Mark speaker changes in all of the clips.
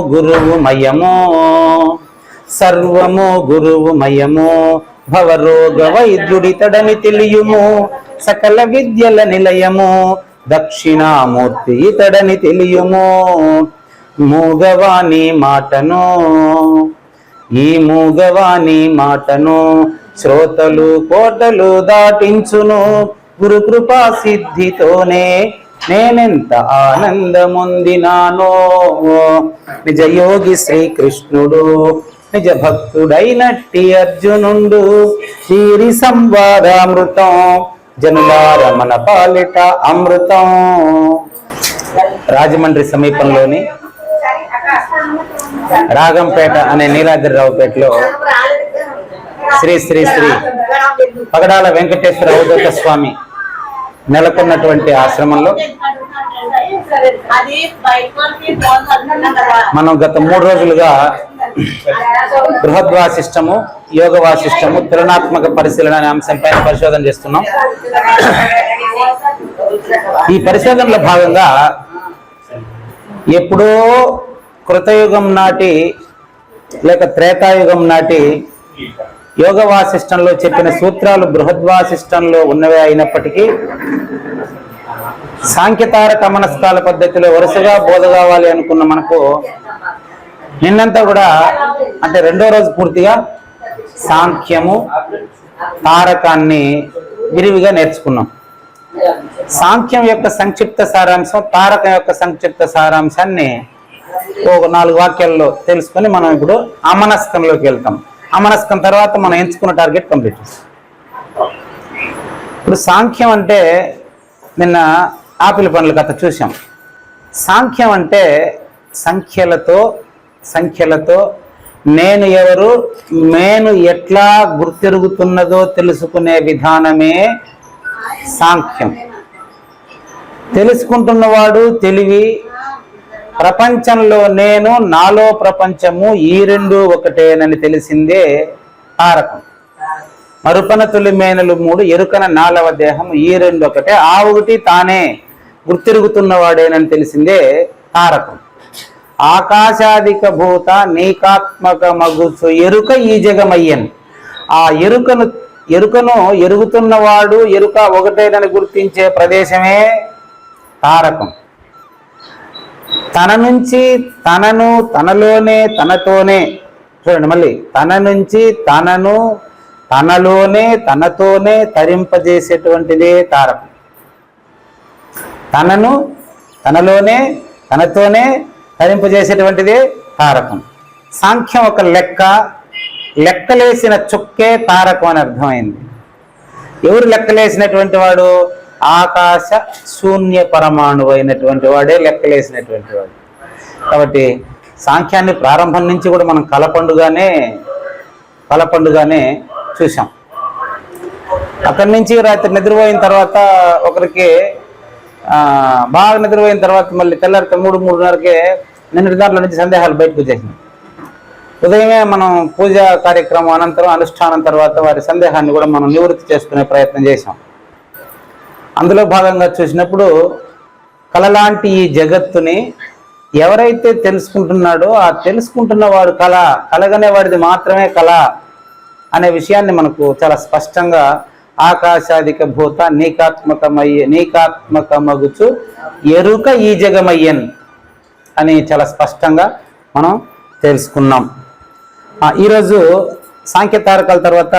Speaker 1: గురువు మయము సర్వము గురువు మయము భవరోగ వైద్యుడితడని తెలియుము సకల విద్యల నిలయము దక్షిణామూర్తి ఇతడని తెలియము. మూగవాణి మాటను ఈ మూగవాణి మాటను శ్రోతలు కోటలు దాటించును గురు కృపా సిద్ధితోనే నేనెంత ఆనందముందినానో? నిజయోగి శ్రీకృష్ణుడు నిజ భక్తుడైనట్టి అర్జునుండు చీరి సంవాదామృతం జనులార మన పాలిట అమృతం. రాజమండ్రి సమీపంలోని రాగంపేట అనే నీలాద్రిరావుపేటలో శ్రీ శ్రీ శ్రీ పగడాల వెంకటేశ్వర అవధూత స్వామి నెలకొన్నటువంటి ఆశ్రమంలో మనం గత మూడు రోజులుగా బృహద్వాసిష్టము యోగ వాసిష్టము తులనాత్మక పరిశీలన అనే అంశంపైన పరిశోధన చేస్తున్నాం. ఈ పరిశోధనలో భాగంగా ఎప్పుడో కృతయుగం నాటి లేక త్రేతాయుగం నాటి యోగ వాసిష్టంలో చెప్పిన సూత్రాలు బృహద్వాసిష్టంలో ఉన్నవే అయినప్పటికీ సాంఖ్యతార మనస్కాల పద్ధతిలో వరుసగా బోధ కావాలి అనుకున్న మనకు నిన్నంతా కూడా అంటే రెండో రోజు పూర్తిగా సాంఖ్యము తారకాన్ని విరివిగా నేర్చుకున్నాం. సాంఖ్యం యొక్క సంక్షిప్త సారాంశం తారకం యొక్క సంక్షిప్త సారాంశాన్ని ఒక నాలుగు వాక్యాల్లో తెలుసుకొని మనం ఇప్పుడు అమనస్కంలోకి వెళ్తాం. అమనస్కం తర్వాత మనం ఎంచుకున్న టార్గెట్ కంప్లీట్ చేస్తాం. ఇప్పుడు సాంఖ్యం అంటే నిన్న ఆపిల్ పనుల కథ చూసాం సాంఖ్యం అంటే సంఖ్యలతో సంఖ్యలతో నేను ఎవరు నేను ఎట్లా గుర్తిరుగుతున్నదో తెలుసుకునే విధానమే సాంఖ్యం. తెలుసుకుంటున్నవాడు తెలివి ప్రపంచంలో నేను నాలో ప్రపంచము ఈ రెండు ఒకటేనని తెలిసిందే తారకం మరుపన తొలి మేనలు మూడు ఎరుకన నాలవ దేహం ఈ రెండు ఒకటే. ఆ ఒకటి తానే గుర్తిరుగుతున్నవాడేనని తెలిసిందే తారకం ఆకాశాదిక భూత నీకాత్మక మగుచు ఎరుక ఈ జగమయ్యన్. ఆ ఎరుకను ఎరుకను ఎరుగుతున్నవాడు ఎరుక ఒకటేనని గుర్తించే ప్రదేశమే తారకం తన నుంచి తనను తనలోనే తనతోనే. చూడండి మళ్ళీ. తన నుంచి తనను తనలోనే తనతోనే తరింపజేసేటువంటిదే తారకం తనను తనలోనే తనతోనే తరింపజేసేటువంటిదే తారకం సాంఖ్యం ఒక లెక్క. లెక్కలేసిన చుక్కే తారకం అని అర్థమైంది. ఎవరు లెక్కలేసినటువంటి వాడు? ఆకాశ శూన్య పరమాణువు అయినటువంటి వాడే లెక్కలేసినటువంటి వాడు. కాబట్టి సాంఖ్యాన్ని ప్రారంభం నుంచి కూడా మనం కలపండుగానే కలపండుగానే చూసాం అక్కడి నుంచి రాత్రి నిద్రపోయిన తర్వాత ఒకరికి బాగా నిద్రపోయిన తర్వాత మళ్ళీ తెల్లారితే మూడు మూడున్నరకే నిన్నటి దాంట్లో నుంచి సందేహాలు బయటకు వచ్చేసినాయి. ఉదయమే మనం పూజా కార్యక్రమం అనంతరం అనుష్ఠానం తర్వాత వారి సందేహాన్ని కూడా మనం నివృత్తి చేసుకునే ప్రయత్నం చేశాం. అందులో భాగంగా చూసినప్పుడు కళలాంటి ఈ జగత్తుని ఎవరైతే తెలుసుకుంటున్నాడో ఆ తెలుసుకుంటున్న వాడు కళ కలగనే వాడిది మాత్రమే కళ అనే విషయాన్ని మనకు చాలా స్పష్టంగా ఆకాశాదిక భూత నీకాత్మకమయ్యే నీకాత్మకమగుచు ఎరుక ఈ జగమయ్యన్ అని చాలా స్పష్టంగా మనం తెలుసుకున్నాం. ఈరోజు సాంకేతారకాల తర్వాత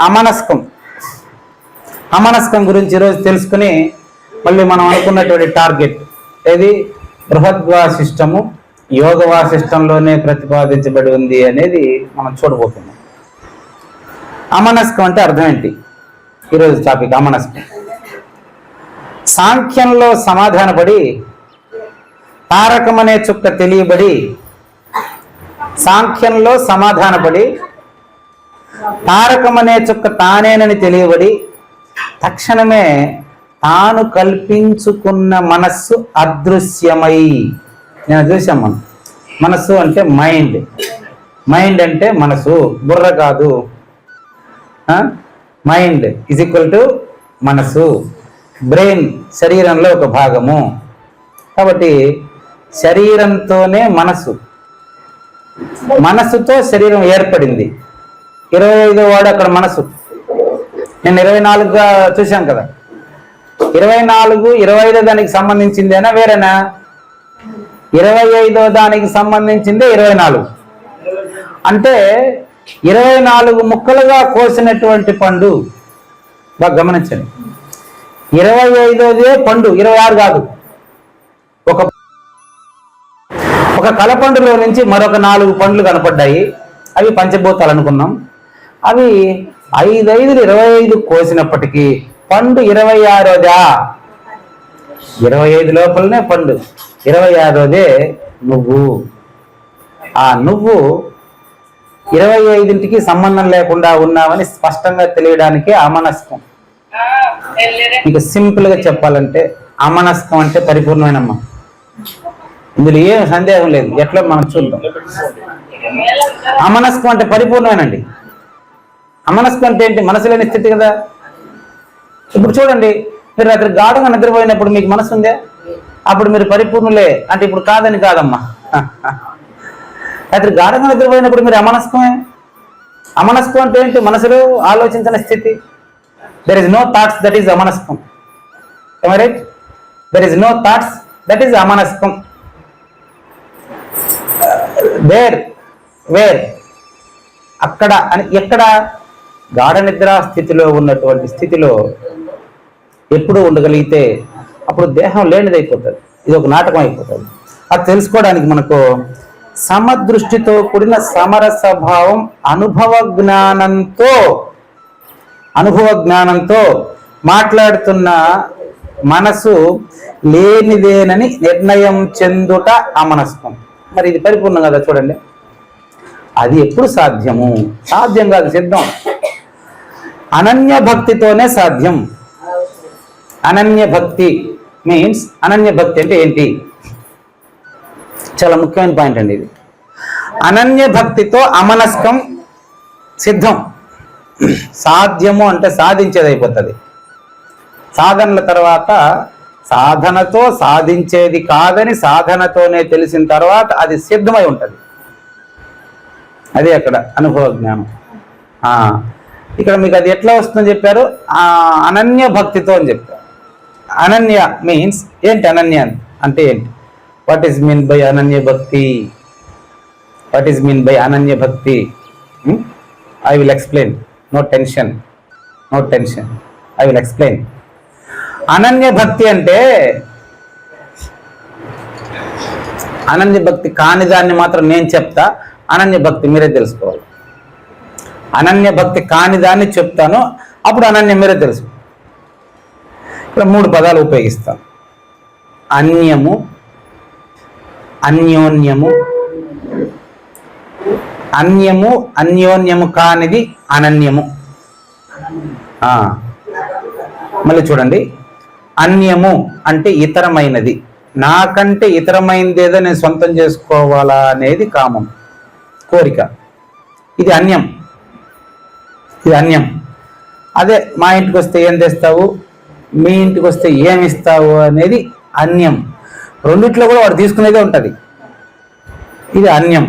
Speaker 1: అమనస్కం అమనస్కం గురించి ఈరోజు తెలుసుకుని మళ్ళీ మనం అనుకున్నటువంటి టార్గెట్ ఏది? బృహద్వాసిష్టము యోగ సిస్టంలోనే ప్రతిపాదించబడి ఉంది అనేది మనం చూడబోతున్నాం. అమనస్కం అంటే అర్థం ఏంటి? ఈరోజు టాపిక్ అమనస్కం. సాంఖ్యంలో సమాధానపడి తారకం అనే చుక్క తెలియబడి సాంఖ్యంలో సమాధానపడి తారకం అనే చుక్క తానేనని తెలియబడి తక్షణమే తాను కల్పించుకున్న మనస్సు అదృశ్యమై. నేను చూసాం మనం మనస్సు అంటే మైండ్. మైండ్ అంటే మనసు బుర్ర కాదు. మైండ్ ఇజ్ ఈక్వల్ టు మనసు బ్రెయిన్ శరీరంలో ఒక భాగము. కాబట్టి శరీరంతోనే మనసు మనసుతో శరీరం ఏర్పడింది. ఇరవై ఐదో వాడు అక్కడ మనసు నేను ఇరవై నాలుగుగా చూశాను కదా. ఇరవై నాలుగు ఇరవై ఐదో దానికి సంబంధించిందేనా? వేరేనా? ఇరవై ఐదో దానికి సంబంధించిందే ఇరవై నాలుగు. అంటే ఇరవై నాలుగు ముక్కలుగా కోసినటువంటి పండు బాగా గమనించండి. ఇరవై ఐదోదే పండు ఇరవై ఆరు కాదు. ఒక ఒక కలపండులో నుంచి మరొక నాలుగు పండ్లు కనపడ్డాయి. అవి పంచభూతాలు అనుకున్నాం. అవి ఐదు ఐదులు ఇరవై ఐదు కోసినప్పటికీ పండు ఇరవై ఆరోదా ఇరవై ఐదు లోపలనే పండు. ఇరవై ఆరోదే నువ్వు. ఆ నువ్వు ఇరవై ఐదింటికి సంబంధం లేకుండా ఉన్నావని స్పష్టంగా తెలియడానికి అమనస్కం. ఇక సింపుల్గా చెప్పాలంటే అమనస్కం అంటే పరిపూర్ణమైనమ్మ. ఇందులో ఏం సందేహం లేదు. ఎట్లా మనం చూద్దాం. అమనస్కం అంటే పరిపూర్ణమేనండి. అమనస్కం అంటే ఏంటి? మనసు లేని స్థితి కదా. ఇప్పుడు చూడండి మీరు రాత్రి గాఢంగా నిద్రపోయినప్పుడు మీకు మనసు ఉందే? అప్పుడు మీరు పరిపూర్ణులే. అంటే ఇప్పుడు కాదని కాదమ్మా. రాత్రి గాఢంగా నిద్రపోయినప్పుడు మీరు అమనస్కమే అమనస్కం అంటే ఏంటి? మనసులో ఆలోచించిన స్థితి. There is no thoughts that is అమనస్కం right there is no thoughts that is అమనస్కం where where అక్కడ అని ఎక్కడ? గాఢ నిద్ర స్థితిలో ఉన్నటువంటి స్థితిలో ఎప్పుడు ఉండగలిగితే అప్పుడు దేహం లేనిదైపోతుంది. ఇది ఒక నాటకం అయిపోతుంది అది తెలుసుకోవడానికి మనకు సమదృష్టితో కూడిన సమరస భావం అనుభవ జ్ఞానంతో అనుభవ జ్ఞానంతో మాట్లాడుతున్న మనసు లేనిదేనని నిర్ణయం చెందుట అమనస్కం మరి ఇది పరిపూర్ణం కదా చూడండి. అది ఎప్పుడు సాధ్యము? సాధ్యం కాదు సిద్ధం. అనన్య భక్తితోనే సాధ్యం. అనన్య భక్తి మీన్స్ అనన్య భక్తి అంటే ఏంటి? చాలా ముఖ్యమైన పాయింట్ అండి ఇది. అనన్య భక్తితో అమనస్కం సిద్ధం. సాధ్యము అంటే సాధించేది అయిపోతుంది. సాధనల తర్వాత సాధనతో సాధించేది కాదని సాధనతోనే తెలిసిన తర్వాత అది సిద్ధమై ఉంటుంది. అది అక్కడ అనుభవ జ్ఞానం. ఆ, ఇక్కడ మీకు అది ఎట్లా వస్తుందని చెప్పారు? అనన్య భక్తితో అని చెప్పారు. అనన్య మీన్స్ ఏంటి అనన్య అంటే ఏంటి? వాట్ ఈస్ మీన్ బై అనన్య భక్తి? వాట్ ఈస్ మీన్ బై అనన్య భక్తి? I will explain no tension no tension I will explain Ananya భక్తి అంటే అనన్య భక్తి కాని దాన్ని మాత్రం నేను చెప్తా. అనన్య భక్తి మీరే తెలుసుకోవాలి. అనన్య భక్తి కాని దాన్ని చెప్తాను. అప్పుడు అనన్య మీరే తెలుసు. ఇక్కడ మూడు పదాలు ఉపయోగిస్తాను. అన్యము అన్యోన్యము అన్యము అన్యోన్యము కానిది అనన్యము. మళ్ళీ చూడండి. అన్యము అంటే ఇతరమైనది. నాకంటే ఇతరమైనది ఏదో నేను సొంతం చేసుకోవాలా అనేది కామం కోరిక. ఇది అన్యం. ఇది అన్యం. అదే మా ఇంటికి వస్తే ఏం తెస్తావు? మీ ఇంటికి వస్తే ఏమి ఇస్తావు అనేది అన్యం. రెండిట్లో కూడా వాడు తీసుకునేదే ఉంటుంది. ఇది అన్యం.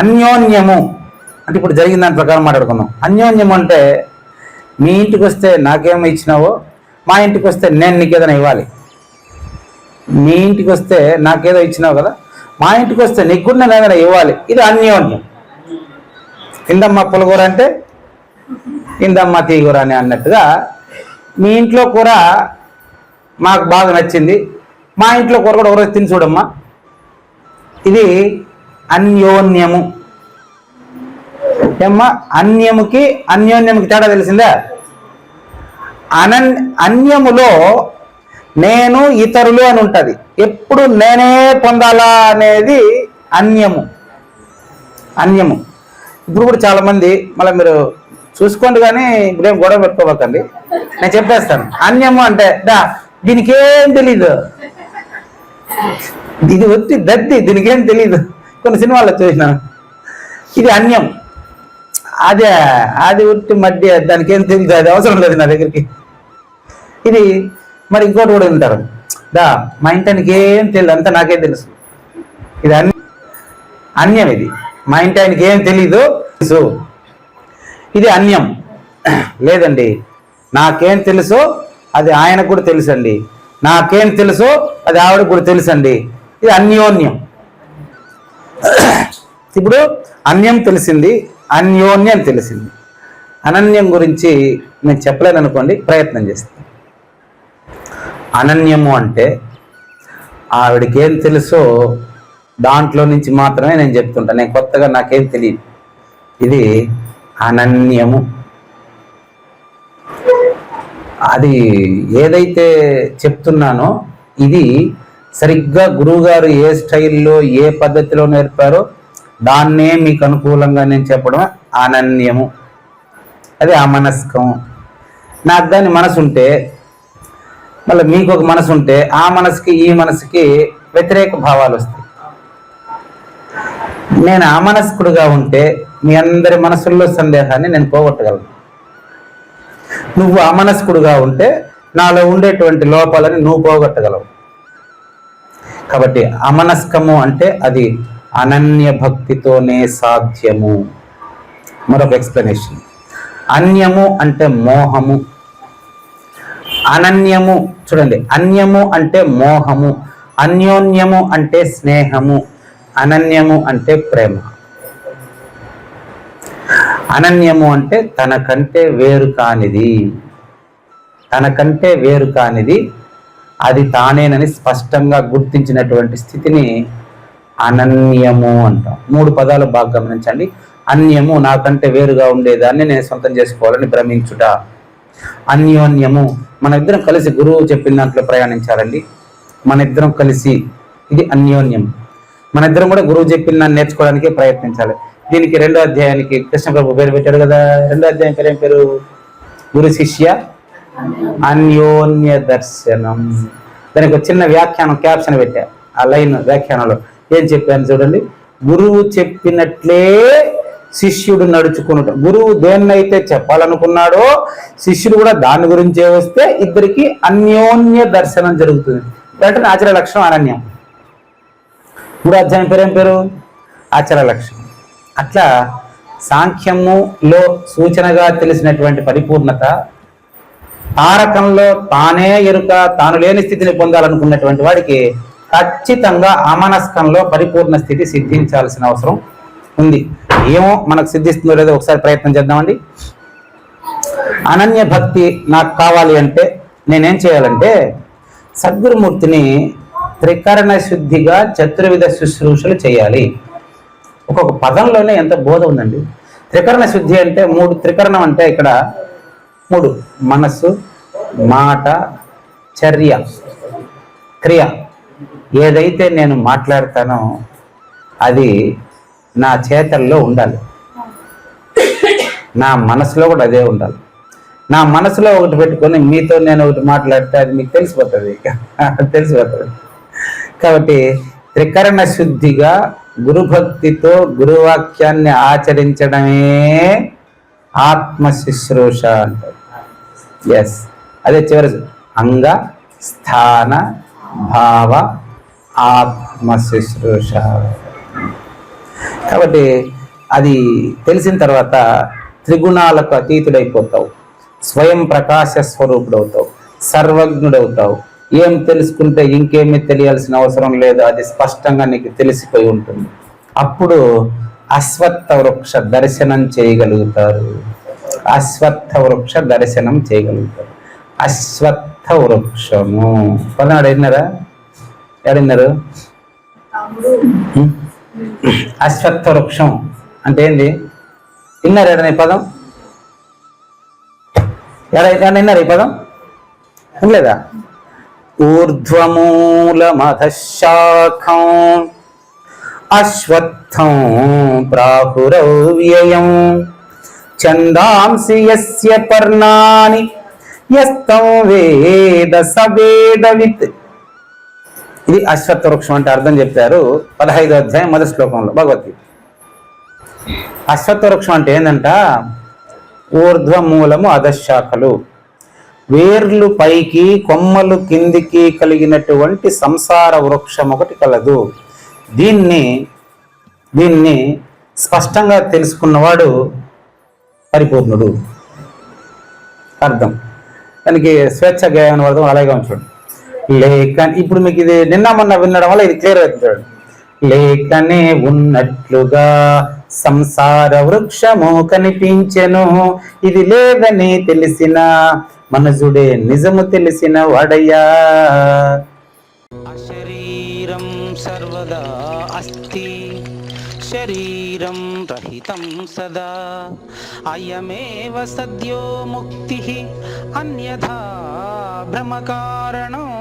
Speaker 1: అన్యోన్యము. అంటే ఇప్పుడు జరిగిన దాని ప్రకారం మాట్లాడుకుందాం. అన్యోన్యం అంటే మీ ఇంటికి వస్తే నాకేమో ఇచ్చినావో మా ఇంటికి వస్తే నేను నీకు ఏదైనా ఇవ్వాలి. మీ ఇంటికి వస్తే నాకేదో ఇచ్చినావు కదా మా ఇంటికి వస్తే నీకు కూడా నేను ఏదైనా ఇవ్వాలి. ఇది అన్యోన్యం. కిందమ్మ పులగూర అంటే ఇందమ్మా తీగూర అని అన్నట్టుగా మీ ఇంట్లో కూర మాకు బాగా నచ్చింది. మా ఇంట్లో కూర కూడా ఒకరోజు తిని చూడమ్మా. ఇది అన్యోన్యము. ఏమ్మా అన్యముకి అన్యోన్యముకి తేడా తెలిసిందా? అనన్ అన్యములో నేను ఇతరులు అని ఉంటుంది. ఎప్పుడు నేనే పొందాలా అనేది అన్యము. అన్యము. ఇప్పుడు కూడా చాలామంది మళ్ళీ మీరు చూసుకోండి కానీ ఇప్పుడేం గొడవ పెట్టుకోబోకండి నేను చెప్పేస్తాను. అన్యము అంటే దా దీనికేం తెలీదు. ఇది వచ్చి దద్ది దీనికేం తెలీదు. కొన్ని సినిమాల్లో చూసినాను ఇది అన్యం. అదే అది ఉట్టి మధ్య దానికి ఏం తెలియదు అది అవసరం లేదు నా దగ్గరికి. ఇది మరి ఇంకోటి కూడా ఉంటారు దా మా ఇంటానికి ఏం తెలియదు అంతా నాకే తెలుసు. ఇది అన్య. అన్యం ఇది. మా ఇంటి ఆయనకి ఏం తెలీదు తెలుసు. ఇది అన్యం. లేదండి. నాకేం తెలుసో అది ఆయనకు కూడా తెలుసండి. నాకేం తెలుసో అది ఆవిడకు కూడా తెలుసండి. ఇది అన్యోన్యం. ఇప్పుడు అన్యం తెలిసింది అన్యోన్యం తెలిసింది. అనన్యం గురించి నేను చెప్పలేను అనుకోండి ప్రయత్నం చేస్తాను అనన్యము అంటే ఆవిడకి ఏం తెలుసో దాంట్లో నుంచి మాత్రమే నేను చెప్తుంటాను నేను కొత్తగా నాకేం తెలియదు. ఇది అనన్యము. అది ఏదైతే చెప్తున్నానో ఇది సరిగ్గా గురువుగారు ఏ స్టైల్లో ఏ పద్ధతిలో నేర్పారో దాన్నే మీకు అనుకూలంగా నేను చెప్పడం అనన్యము. అది అమనస్కం నాకు దాని మనసు ఉంటే మళ్ళీ మీకు ఒక మనసు ఉంటే ఆ మనసుకి ఈ మనసుకి వ్యతిరేక భావాలు వస్తాయి నేను అమనస్కుడుగా ఉంటే మీ అందరి మనసుల్లో సందేహాన్ని నేను పోగొట్టగలను. నువ్వు అమనస్కుడుగా ఉంటే నాలో ఉండేటువంటి లోపాలని నువ్వు పోగొట్టగలవు. కాబట్టి అమనస్కము అంటే అది అనన్య భక్తితోనే సాధ్యము. మరొక ఎక్స్ప్లెనేషన్. అన్యము అంటే మోహము. అనన్యము చూడండి అన్యము అంటే మోహము అన్యోన్యము అంటే స్నేహము అనన్యము అంటే ప్రేమ. అనన్యము అంటే తనకంటే వేరు కానిది. తనకంటే వేరు కానిది. అది తానేనని స్పష్టంగా గుర్తించినటువంటి స్థితిని అనన్యము అంటాం. మూడు పదాలు బాగా గమనించండి. అన్యము నాకంటే వేరుగా ఉండేదాన్ని నేను సొంతం చేసుకోవాలని భ్రమించుట. అన్యోన్యము. మన ఇద్దరం కలిసి గురువు చెప్పిన దాంట్లో ప్రయాణించాలండి. మన ఇద్దరం కలిసి. ఇది అన్యోన్యం. మన ఇద్దరం కూడా గురువు చెప్పిన దాన్ని నేర్చుకోవడానికి ప్రయత్నించాలి. దీనికి రెండో అధ్యాయానికి కృష్ణ ప్రభు పేరు పెట్టాడు కదా. రెండో అధ్యాయం పేరు ఏం పేరు? గురు శిష్య అన్యోన్య దర్శనం. దానికి ఒక చిన్న వ్యాఖ్యానం క్యాప్షన్ పెట్టా. ఆ లైన్ వ్యాఖ్యానంలో ఏం చెప్పాను చూడండి? గురువు చెప్పినట్లే శిష్యుడు నడుచుకున్నట గురువు దేన్నైతే చెప్పాలనుకున్నాడో శిష్యుడు కూడా దాని గురించే వస్తే ఇద్దరికి అన్యోన్య దర్శనం జరుగుతుంది. అంటే ఆచార లక్ష్యం అనన్యం. మూడో అధ్యాయం పేరు ఏం పేరు? ఆచార లక్ష్యం అట్లా సాంఖ్యములో సూచనగా తెలిసినటువంటి పరిపూర్ణత తారకంలో తానే ఎరుక తాను లేని స్థితిని పొందాలనుకున్నటువంటి వాడికి ఖచ్చితంగా అమనస్కంలో పరిపూర్ణ స్థితి సిద్ధించాల్సిన అవసరం ఉంది. ఏమో మనకు సిద్ధిస్తుందో లేదో ఒకసారి ప్రయత్నం చేద్దామండి. అనన్య భక్తి నాకు కావాలి అంటే నేనేం చేయాలంటే సద్గురుమూర్తిని త్రికరణ శుద్ధిగా చతుర్విధ శుశ్రూషలు చేయాలి. ఒక్కొక్క పదంలోనే ఎంత బోధ ఉందండి? త్రికరణ శుద్ధి అంటే మూడు త్రికరణం అంటే ఇక్కడ మూడు. మనస్సు మాట చర్య క్రియ. ఏదైతే నేను మాట్లాడతానో అది నా చేతల్లో ఉండాలి. నా మనసులో కూడా అదే ఉండాలి. నా మనసులో ఒకటి పెట్టుకొని మీతో నేను ఒకటి మాట్లాడితే అది మీకు తెలిసిపోతుంది. తెలిసిపోతుంది. కాబట్టి త్రికరణ శుద్ధిగా గురుభక్తితో గురువాక్యాన్ని ఆచరించడమే ఆత్మ శుశ్రూష అంటారు. ఎస్ అదే చివరి అంగ స్థాన భావ ఆత్మ శుశ్రూష కాబట్టి అది తెలిసిన తర్వాత త్రిగుణాలకు అతీతుడైపోతావు. స్వయం ప్రకాశ స్వరూపుడవుతావు. సర్వజ్ఞుడవుతావు. ఏం తెలుసుకుంటే ఇంకేమీ తెలియాల్సిన అవసరం లేదు. అది స్పష్టంగా నీకు తెలిసిపోయి ఉంటుంది. అప్పుడు అశ్వత్థ వృక్ష దర్శనం చేయగలుగుతారు. అశ్వత్థ వృక్ష దర్శనం చేయగలుగుతారు. అశ్వత్థ వృక్షము పదనాడు విన్నారా? ఎవరిన్నారు అశ్వత్థ వృక్షం అంటే ఏంది? విన్నారు ఎడన ఈ పదం? ఎడ విన్నారు ఈ పదం? వినలేదా? ఊర్ధ్వమూలమధశాఖం అశ్వత్థం ప్రాహురవ్యయం ఛందాంసి యస్య పర్ణాని యస్తం వేద సవేదవిత్ ఇది అశ్వత్థ వృక్షం అంటే అర్థం చెప్పారు పదహైదో అధ్యాయం మొదటి శ్లోకంలో భగవద్గీత. అశ్వత్థ వృక్షం అంటే ఏంటంట ఊర్ధ్వ మూలము అధశాఖలు. వేర్లు పైకి కొమ్మలు కిందికి కలిగినటువంటి సంసార వృక్షం ఒకటి కలదు. దీన్ని దీన్ని స్పష్టంగా తెలుసుకున్నవాడు పరిపూర్ణుడు. అర్థం. దానికి స్వేచ్ఛ గాయన అర్థం అలాగే ఉంచాడు లేక ఇప్పుడు మీకు ఇది నిన్న మొన్న వినడం వల్ల ఇది క్లియర్ అవుతుంది లేకనే ఉన్నట్లుగా సంసార వృక్షము కనిపించెను. ఇది లేదని తెలిసిన మనసుడే నిజము తెలిసిన వాడయ్యా.
Speaker 2: అశరీరం సర్వదా అస్తి. శరీరం రహితం సదా. అయమేవ సద్యో ముక్తి. అన్యథా భ్రమకారణం.